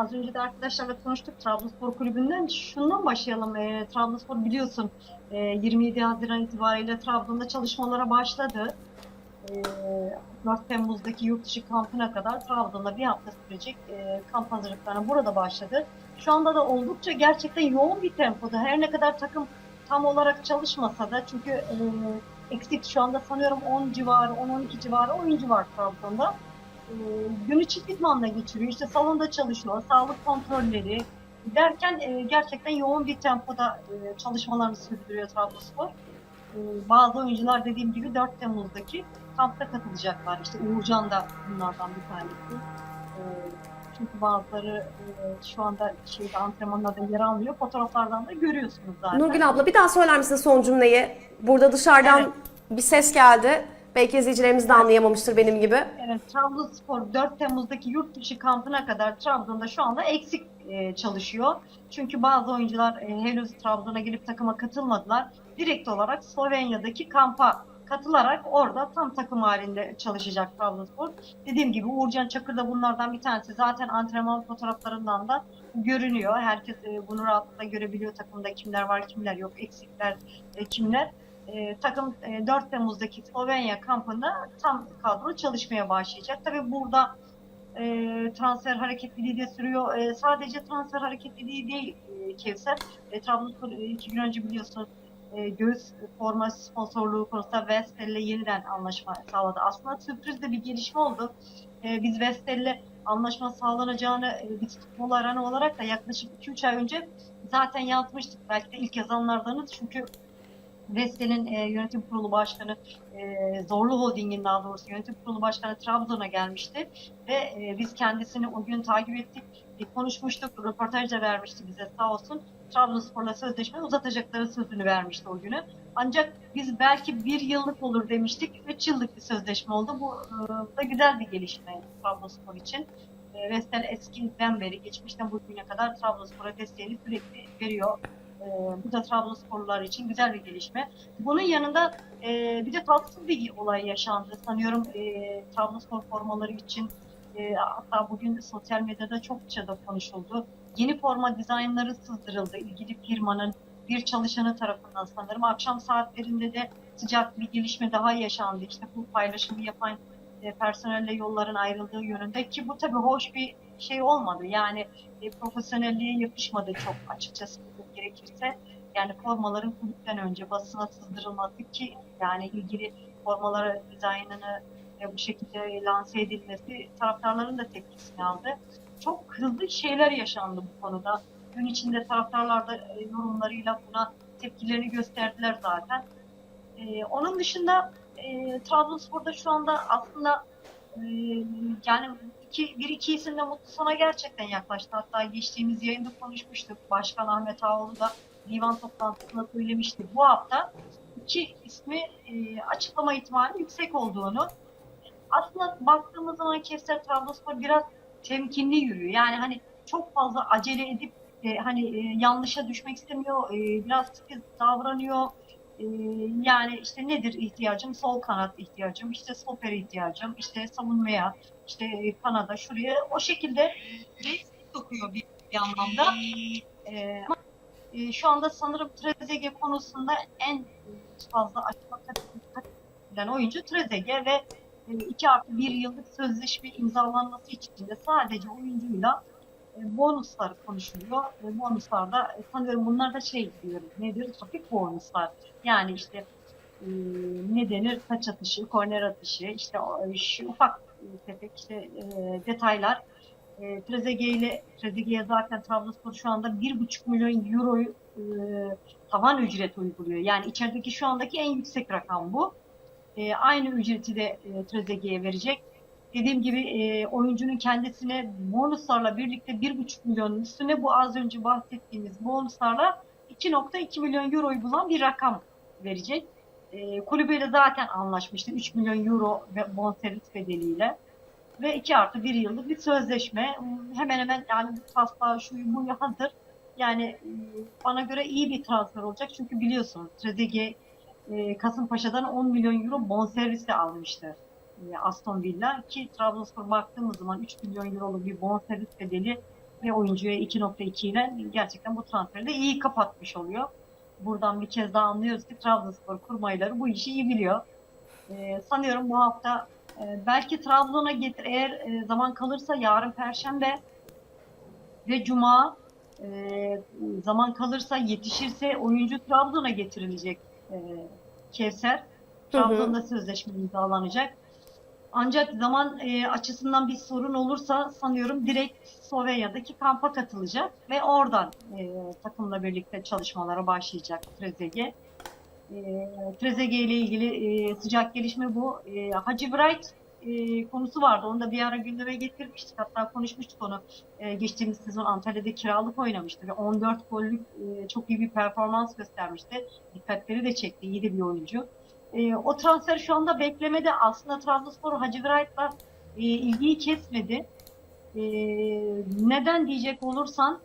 az önce de arkadaşlarla konuştuk Trabzonspor Kulübü'nden. Şundan başlayalım. E, Trabzonspor biliyorsun e, 27 Haziran itibariyle Trabzon'da çalışmalara başladı. E, 4 Temmuz'daki yurt dışı kampına kadar Trabzon'da bir hafta sürecek e, kamp hazırlıklarına burada başladı. Şu anda da oldukça gerçekten yoğun bir tempoda. Her ne kadar takım tam olarak çalışmasa da çünkü e, eksik şu anda sanıyorum 10 civarı, 10-12 civarı oyuncu var Trabzon'da. E, günü çift idmanla geçiriyor. İşte salonda çalışıyor, sağlık kontrolleri derken e, gerçekten yoğun bir tempoda e, çalışmalarını sürdürüyor Trabzonspor. E, bazı oyuncular dediğim gibi 4 Temmuz'daki kampta katılacaklar. İşte Uğurcan da bunlardan bir tanesi. E, çünkü bazıları e, şu anda şeyde antrenmanlarda yer almıyor. Fotoğraflardan da görüyorsunuz zaten. Nurgül abla bir daha söyler misin son cümleyi? Burada dışarıdan Evet. bir ses geldi. Belki izleyicilerimiz de anlayamamıştır benim gibi. Evet, Trabzonspor 4 Temmuz'daki yurt dışı kampına kadar Trabzon'da şu anda eksik e, çalışıyor. Çünkü bazı oyuncular e, henüz Trabzon'a gelip takıma katılmadılar. Direkt olarak Slovenya'daki kampa katılarak orada tam takım halinde çalışacak Trabzonspor. Dediğim gibi Uğurcan Çakır da bunlardan bir tanesi. Zaten antrenman fotoğraflarından da görünüyor. Herkes e, bunu rahatlıkla görebiliyor takımda kimler var kimler yok, eksikler e, kimler. E, takım e, 4 Temmuz'daki Slovenya kampında tam kadro çalışmaya başlayacak. Tabii burada e, transfer hareketliliği de sürüyor. E, sadece transfer hareketliliği değil e, Kevser. E, Trabzonspor e, iki gün önce biliyorsun e, göğüs forma sponsorluğu konusunda Vestel ile yeniden anlaşma sağladı. Aslında sürpriz de bir gelişme oldu. E, biz Vestel ile anlaşma sağlanacağını e, biz futbol aranı olarak da yaklaşık 2-3 ay önce zaten yazmıştık. Belki de ilk yazanlardanız çünkü Vestel'in e, yönetim kurulu başkanı e, Zorlu Holding'in daha doğrusu yönetim kurulu başkanı Trabzon'a gelmişti ve e, biz kendisini o gün takip ettik, e, konuşmuştuk, röportaj da vermişti bize sağ olsun. Trabzonspor'la sözleşme uzatacakları sözünü vermişti o günü. Ancak biz belki bir yıllık olur demiştik. Üç yıllık bir sözleşme oldu. Bu e, da güzel bir gelişme Trabzonspor için. E, Vestel eskiden beri, geçmişten bugüne kadar Trabzonspor'a desteğini sürekli veriyor. E, bu da Trabzonsporlular için güzel bir gelişme. Bunun yanında e, bir de tatsız bir olay yaşandı. Sanıyorum e, Trabzonspor formaları için e, hatta bugün sosyal medyada çokça da konuşuldu. Yeni forma dizaynları sızdırıldı. İlgili firmanın bir çalışanı tarafından sanırım. Akşam saatlerinde de sıcak bir gelişme daha yaşandı. İşte bu paylaşımı yapan e, personelle yolların ayrıldığı yönünde ki bu tabii hoş bir şey olmadı. Yani e, profesyonelliğe yakışmadı çok açıkçası gerekirse. Yani formaların kulüpten önce basına sızdırılması ki yani ilgili formalara dizaynını e, bu şekilde lanse edilmesi taraftarların da tepkisini aldı. Çok hızlı şeyler yaşandı bu konuda. Gün içinde taraftarlar da e, yorumlarıyla buna tepkilerini gösterdiler zaten. E, onun dışında e, Trabzonspor'da şu anda aslında e, yani iki, bir iki isim de mutlu sona gerçekten yaklaştı. Hatta geçtiğimiz yayında konuşmuştuk. Başkan Ahmet Ağoğlu da divan toplantısında söylemişti. Bu hafta iki ismi e, açıklama ihtimali yüksek olduğunu. Aslında baktığımız zaman Kevser Trabzonspor biraz temkinli yürüyor. Yani hani çok fazla acele edip e, hani e, yanlışa düşmek istemiyor. E, biraz titiz davranıyor. E, yani işte nedir ihtiyacım? Sol kanat ihtiyacım, işte stoper ihtiyacım, işte savunmaya, işte e, kanada şuraya o şekilde risk sokuyor bir, bir anlamda. E, ama e, şu anda sanırım Trezeguet konusunda en fazla açma kat edilen oyuncu Trezeguet ve 2 artı 1 yıllık sözleşme imzalanması için de sadece oyuncuyla e, bonuslar konuşuluyor. E, bonuslar da e, sanıyorum bunlar da şey diyoruz nedir? Hafif bonuslar. Yani işte e, ne denir? Taç atışı, korner atışı, işte ufak e, tefek işte e, detaylar. E, Trezeguet ile Trezeguet'e zaten Trabzonspor şu anda 1,5 milyon euroyu e, tavan ücret uyguluyor. Yani içerideki şu andaki en yüksek rakam bu. E, aynı ücreti de e, Trezeguet'e verecek. Dediğim gibi e, oyuncunun kendisine bonuslarla birlikte 1,5 milyonun üstüne bu az önce bahsettiğimiz bonuslarla 2.2 milyon euroyu bulan bir rakam verecek. E, kulübeyle zaten anlaşmıştı 3 milyon euro bonservis bedeliyle ve 2 artı 1 yıllık bir sözleşme. Hemen hemen yani bu taslağı şu bu hazır. Yani e, bana göre iyi bir transfer olacak çünkü biliyorsunuz Trezeguet e, Kasımpaşa'dan 10 milyon euro bonservisle almıştı e, Aston Villa ki Trabzonspor baktığımız zaman 3 milyon euroluk bir bonservis bedeli ve oyuncuya 2.2 ile gerçekten bu transferi de iyi kapatmış oluyor. Buradan bir kez daha anlıyoruz ki Trabzonspor kurmayları bu işi iyi biliyor. Ee, sanıyorum bu hafta e, belki Trabzon'a getir eğer e, zaman kalırsa yarın Perşembe ve Cuma e, zaman kalırsa yetişirse oyuncu Trabzon'a getirilecek e, Kevser. Hı hı. Trabzon'da sözleşme imzalanacak. Ancak zaman e, açısından bir sorun olursa sanıyorum direkt Slovenya'daki kampa katılacak ve oradan e, takımla birlikte çalışmalara başlayacak Trezeguet. E, Trezeguet ile ilgili e, sıcak gelişme bu. E, Hacı Bright e, konusu vardı. Onu da bir ara gündeme getirmiştik. Hatta konuşmuştuk onu. E, geçtiğimiz sezon Antalya'da kiralık oynamıştı ve 14 gollük e, çok iyi bir performans göstermişti. Dikkatleri de çekti. İyi de bir oyuncu. E, o transfer şu anda beklemede. Aslında Trabzonspor Hacı Wright'la e, ilgiyi kesmedi. E, neden diyecek olursan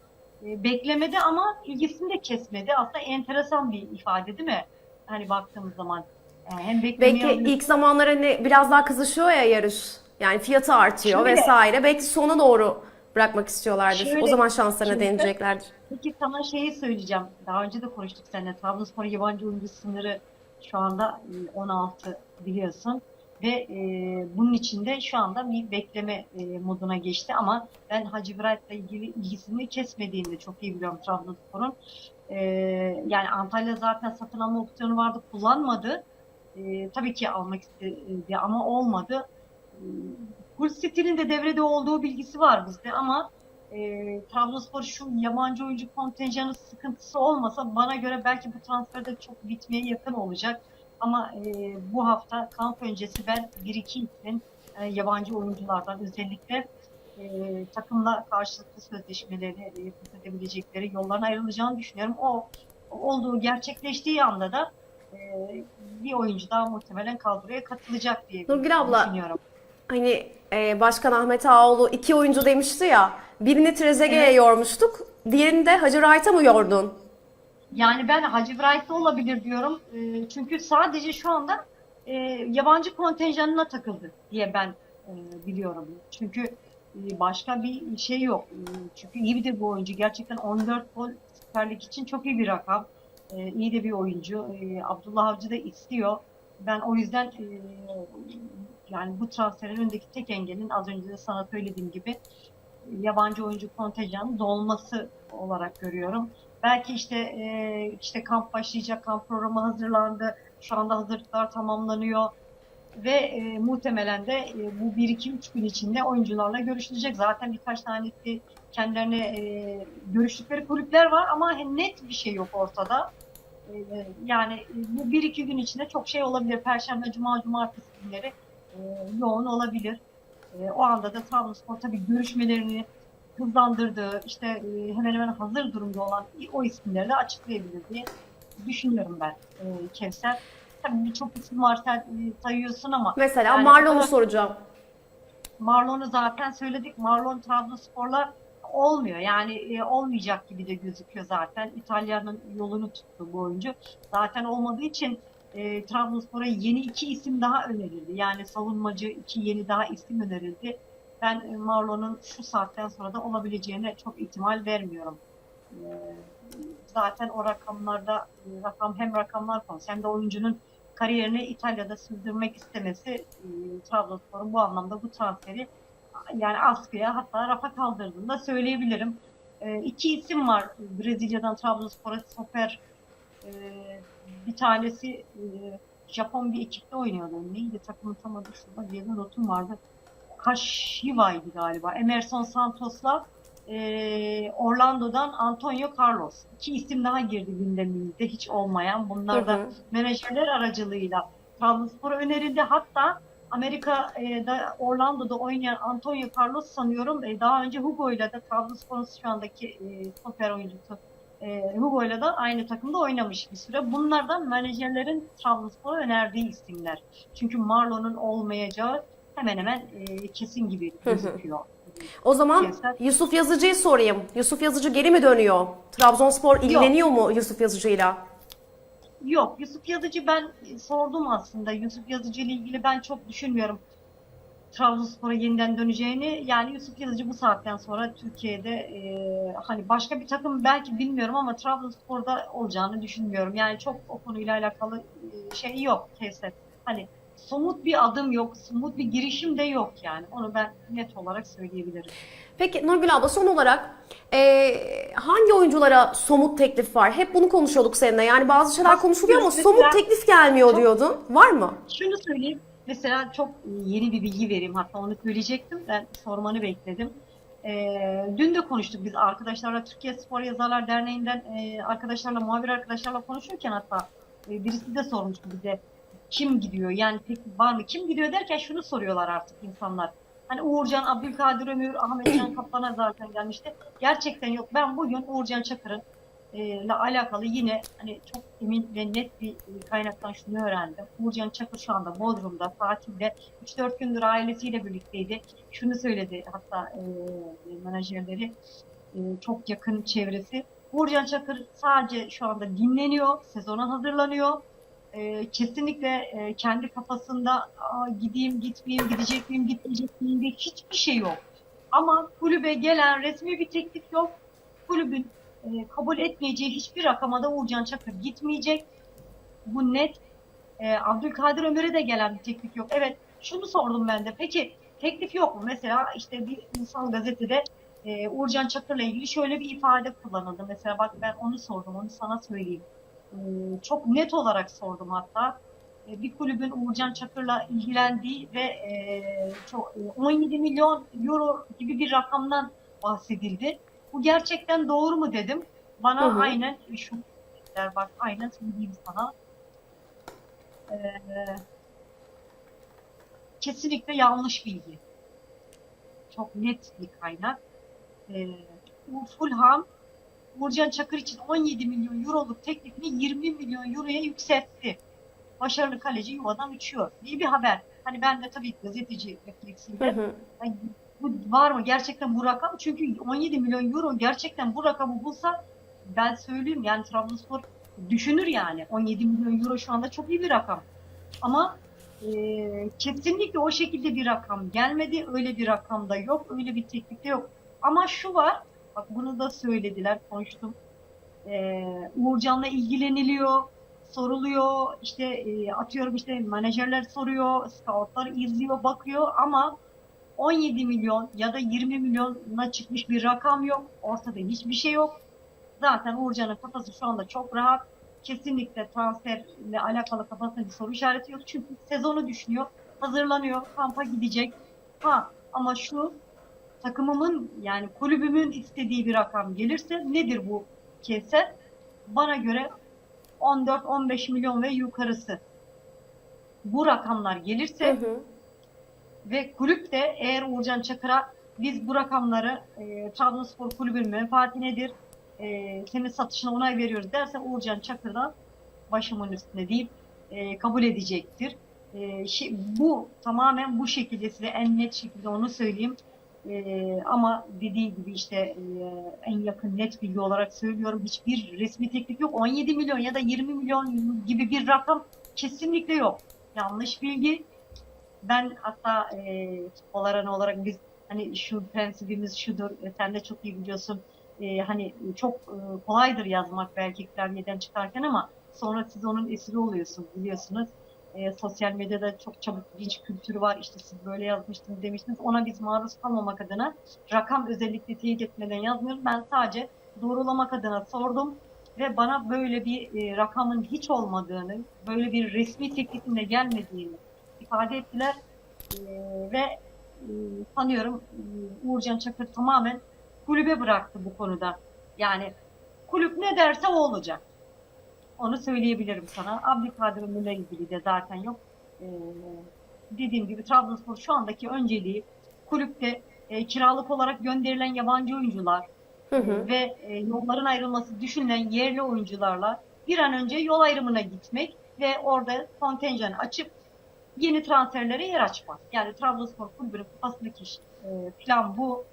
e, beklemedi ama ilgisini de kesmedi. Aslında enteresan bir ifade değil mi? Hani baktığımız zaman. Yani hem Belki ilk zamanlar hani biraz daha kızışıyor ya yarış. Yani fiyatı artıyor Şöyle. vesaire. Belki sona doğru bırakmak istiyorlardır. Şöyle, o zaman şanslarına şimdi- deneyeceklerdir. Peki sana şeyi söyleyeceğim. Daha önce de konuştuk seninle. Trabzonspor yabancı oyuncu sınırı şu anda e, 16 biliyorsun. Ve e, bunun içinde şu anda bir bekleme e, moduna geçti ama ben Hacı Wright'la ilgili ilgisini kesmediğini de çok iyi biliyorum Trabzonspor'un. E, yani Antalya zaten satın alma opsiyonu vardı kullanmadı. E, tabii ki almak istedi ama olmadı. E, Hull City'nin de devrede olduğu bilgisi var bizde ama e, Trabzonspor şu yabancı oyuncu kontenjanı sıkıntısı olmasa bana göre belki bu transferde çok bitmeye yakın olacak. Ama e, bu hafta kamp öncesi ben 1-2 ismin e, yabancı oyunculardan özellikle e, takımla karşılıklı sözleşmeleri e, edebilecekleri yolların ayrılacağını düşünüyorum. O olduğu gerçekleştiği anda da e, bir oyuncu daha muhtemelen kadroya katılacak diye Nurgül abla, düşünüyorum. Hani e, Başkan Ahmet Ağoğlu iki oyuncu demişti ya. Birini Trezeguet'e Evet. yormuştuk. Diğerini de Hacı Wright'a mı yordun? Yani ben Hacı Wright'ta olabilir diyorum. E, çünkü sadece şu anda e, yabancı kontenjanına takıldı diye ben e, biliyorum. Çünkü e, başka bir şey yok. E, çünkü iyi bir de bu oyuncu. Gerçekten 14 gol Süper Lig için çok iyi bir rakam. E, iyi de bir oyuncu. E, Abdullah Avcı da istiyor. Ben o yüzden e, yani bu transferin önündeki tek engelin az önce de sana söylediğim gibi yabancı oyuncu kontenjanının dolması olarak görüyorum. Belki işte e, işte kamp başlayacak, kamp programı hazırlandı. Şu anda hazırlıklar tamamlanıyor ve e, muhtemelen de e, bu 1-2-3 gün içinde oyuncularla görüşülecek. Zaten birkaç tanesi kendilerine e, görüştükleri kulüpler var ama net bir şey yok ortada. E, yani e, bu 1-2 gün içinde çok şey olabilir. Perşembe, Cuma, Cumartesi günleri e, yoğun olabilir. E, o anda da Trabzonspor tabii görüşmelerini hızlandırdığı, işte e, hemen hemen hazır durumda olan o isimleri de açıklayabilir diye düşünüyorum ben e, Kevser. Tabii birçok isim var sen e, sayıyorsun ama Mesela Yani Marlon'u o kadar- soracağım. Marlon'u zaten söyledik. Marlon Trabzonspor'la olmuyor. Yani olmayacak gibi de gözüküyor zaten. İtalya'nın yolunu tuttu bu oyuncu. Zaten olmadığı için e, Trabzonspor'a yeni iki isim daha önerildi. Yani savunmacı iki yeni daha isim önerildi. Ben e, Marlon'un şu saatten sonra da olabileceğine çok ihtimal vermiyorum. E, zaten o rakamlarda e, rakam hem rakamlar konusu hem de oyuncunun kariyerini İtalya'da sürdürmek istemesi e, Trabzonspor'un bu anlamda bu transferi yani askıya hatta rafa kaldırdığını da söyleyebilirim. E, iki isim var Brezilya'dan Trabzonspor'a stoper e, bir tanesi e, Japon bir ekipte oynuyordu. Neydi takımı tam adı şurada bir yerde notum vardı. Kashiwa'ydı galiba. Emerson Santos'la e, Orlando'dan Antonio Carlos. İki isim daha girdi gündemimizde hiç olmayan. Bunlar da Hı hı. menajerler aracılığıyla Trabzonspor'a önerildi. Hatta Amerika'da Orlando'da oynayan Antonio Carlos sanıyorum e, daha önce Hugo'yla da Trabzonspor'un şu andaki e, stoper oyuncusu e, Hugo'yla da aynı takımda oynamış bir süre. Bunlardan menajerlerin Trabzonspor'a önerdiği isimler. Çünkü Marlon'un olmayacağı hemen hemen e, kesin gibi gözüküyor. O zaman Kevser. Yusuf Yazıcı'yı sorayım. Yusuf Yazıcı geri mi dönüyor? Trabzonspor ilgileniyor mu Yusuf Yazıcı'yla? Yok Yusuf Yazıcı ben sordum aslında. Yusuf Yazıcı ile ilgili ben çok düşünmüyorum. Trabzonspor'a yeniden döneceğini yani Yusuf Yazıcı bu saatten sonra Türkiye'de e, hani başka bir takım belki bilmiyorum ama Trabzonspor'da olacağını düşünmüyorum. Yani çok o konuyla alakalı e, şey yok Kevser. Hani somut bir adım yok, somut bir girişim de yok yani. Onu ben net olarak söyleyebilirim. Peki Nurgül abla son olarak eee, hangi oyunculara somut teklif var? Hep bunu konuşuyorduk seninle. Yani bazı şeyler konuşuluyor ama somut teklif gelmiyor diyordun. Var mı? Şunu söyleyeyim. Mesela çok yeni bir bilgi vereyim. Hatta onu söyleyecektim. Ben sormanı bekledim. Ee, dün de konuştuk biz arkadaşlarla Türkiye Spor Yazarlar Derneği'nden e, arkadaşlarla, muhabir arkadaşlarla konuşurken hatta e, birisi de sormuştu bize kim gidiyor? Yani teklif var mı? Kim gidiyor derken şunu soruyorlar artık insanlar. Hani Uğurcan, Abdülkadir Ömür, Ahmetcan Kaplan'a zaten gelmişti. Gerçekten yok. Ben bugün Uğurcan Çakır'ın e, ile alakalı yine hani çok emin ve net bir e, kaynaktan şunu öğrendim. Uğurcan Çakır şu anda Bodrum'da, tatilde 3-4 gündür ailesiyle birlikteydi. Şunu söyledi hatta e, menajerleri e, çok yakın çevresi. Uğurcan Çakır sadece şu anda dinleniyor, sezona hazırlanıyor. E, kesinlikle e, kendi kafasında gideyim, gitmeyeyim, gidecek miyim, gitmeyecek miyim diye hiçbir şey yok. Ama kulübe gelen resmi bir teklif yok. Kulübün e, kabul etmeyeceği hiçbir rakama da Uğurcan Çakır gitmeyecek. Bu net. E, Abdülkadir Ömür'e de gelen bir teklif yok. Evet şunu sordum ben de. Peki teklif yok mu? Mesela işte bir insan gazetede e, Uğurcan Çakır'la ilgili şöyle bir ifade kullanıldı. Mesela bak ben onu sordum. Onu sana söyleyeyim. E, çok net olarak sordum hatta. Bir kulübün Uğurcan Çakır'la ilgilendiği ve e, çok, e, 17 milyon euro gibi bir rakamdan bahsedildi. Bu gerçekten doğru mu dedim. Bana Hı hı. aynen şu dediler. Bak aynen söyleyeyim sana. Ee, kesinlikle yanlış bilgi. Çok net bir kaynak. Ee, Fulham Uğurcan Çakır için 17 milyon euroluk teklifini 20 milyon euroya yükseltti. Başarılı kaleci yuvadan uçuyor diye bir haber. Hani ben de tabii gazeteci. Ay, bu var mı gerçekten bu rakam? Çünkü 17 milyon euro gerçekten bu rakamı bulsa ben söyleyeyim yani Trabzonspor düşünür yani. 17 milyon euro şu anda çok iyi bir rakam. Ama e, kesinlikle o şekilde bir rakam gelmedi. Öyle bir rakam da yok. Öyle bir teklif de yok. Ama şu var. Bak bunu da söylediler. Konuştum. E, Uğurcan'la ilgileniliyor. Soruluyor. İşte e, atıyorum işte menajerler soruyor. Scoutlar izliyor, bakıyor ama 17 milyon ya da 20 milyona çıkmış bir rakam yok. Ortada hiçbir şey yok. Zaten Uğurcan'ın kafası şu anda çok rahat. Kesinlikle transferle alakalı kafasında bir soru işareti yok. Çünkü sezonu düşünüyor. Hazırlanıyor. Kampa gidecek. Ha ama şu takımımın yani kulübümün istediği bir rakam gelirse nedir bu keser? Bana göre 14-15 milyon ve yukarısı. Bu rakamlar gelirse Hı hı. Ve kulüp de eğer Uğurcan Çakır'a biz bu rakamları e, Trabzonspor kulübünün menfaati nedir? E, senin satışına onay veriyoruz derse Uğurcan Çakır da başımın üstünde deyip e, kabul edecektir. E, şi- bu tamamen bu şekilde size en net şekilde onu söyleyeyim. E, ama dediğim gibi işte e, en yakın net bilgi olarak söylüyorum. Hiçbir resmi teklif yok. 17 milyon ya da 20 milyon gibi bir rakam kesinlikle yok. Yanlış bilgi ben hatta e, futbol aranı olarak biz hani şu prensibimiz şudur, e, sen de çok iyi biliyorsun. E, hani çok e, kolaydır yazmak belki klavyeden çıkarken ama sonra siz onun esiri oluyorsunuz biliyorsunuz. E, sosyal medyada çok çabuk linç kültürü var. İşte siz böyle yazmıştınız demiştiniz. Ona biz maruz kalmamak adına rakam özellikle teyit etmeden yazmıyorum. Ben sadece doğrulamak adına sordum ve bana böyle bir e, rakamın hiç olmadığını, böyle bir resmi teklifin de gelmediğini ifade ettiler. Ee, ve e, sanıyorum e, Uğurcan Çakır tamamen kulübe bıraktı bu konuda. Yani kulüp ne derse o olacak. Onu söyleyebilirim sana. Abdülkadir Ömür'le ilgili de zaten yok. Ee, dediğim gibi Trabzonspor şu andaki önceliği kulüpte e, kiralık olarak gönderilen yabancı oyuncular Hı hı. ve e, yolların ayrılması düşünülen yerli oyuncularla bir an önce yol ayrımına gitmek ve orada kontenjan açıp yeni transferlere yer açmak. Yani Trabzonspor kulübünün kafasındaki iş, e, plan bu.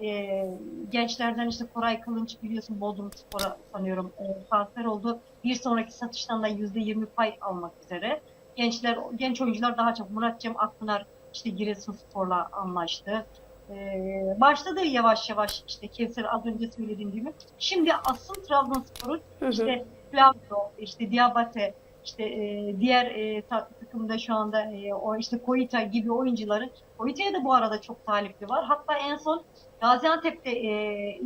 E, gençlerden işte Koray Kılınç biliyorsun Bodrum Spor'a sanıyorum e, transfer oldu. Bir sonraki satıştan da %20 pay almak üzere. Gençler, genç oyuncular daha çok Murat Cem Akpınar işte Giresunspor'la anlaştı. Ee, başladı yavaş yavaş işte Kevser az önce söylediğim gibi. Şimdi asıl Trabzonspor'un işte Flavio, işte Diabate, işte e, diğer e, ta- takımda şu anda e, o işte Koita gibi oyuncuların Koita'ya da bu arada çok talipli var. Hatta en son Gaziantep'te e, e,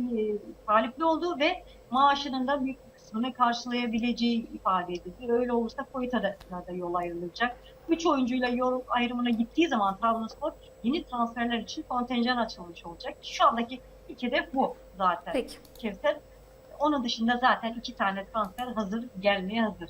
talipli oldu ve maaşının da büyük bir kısmını karşılayabileceği ifade edildi. Öyle olursa Koita'da da yol ayrılacak. Üç oyuncuyla yol ayrımına gittiği zaman Trabzonspor yeni transferler için kontenjan açılmış olacak. Şu andaki ilk hedef bu zaten. Peki. Kevser. Onun dışında zaten iki tane transfer hazır gelmeye hazır.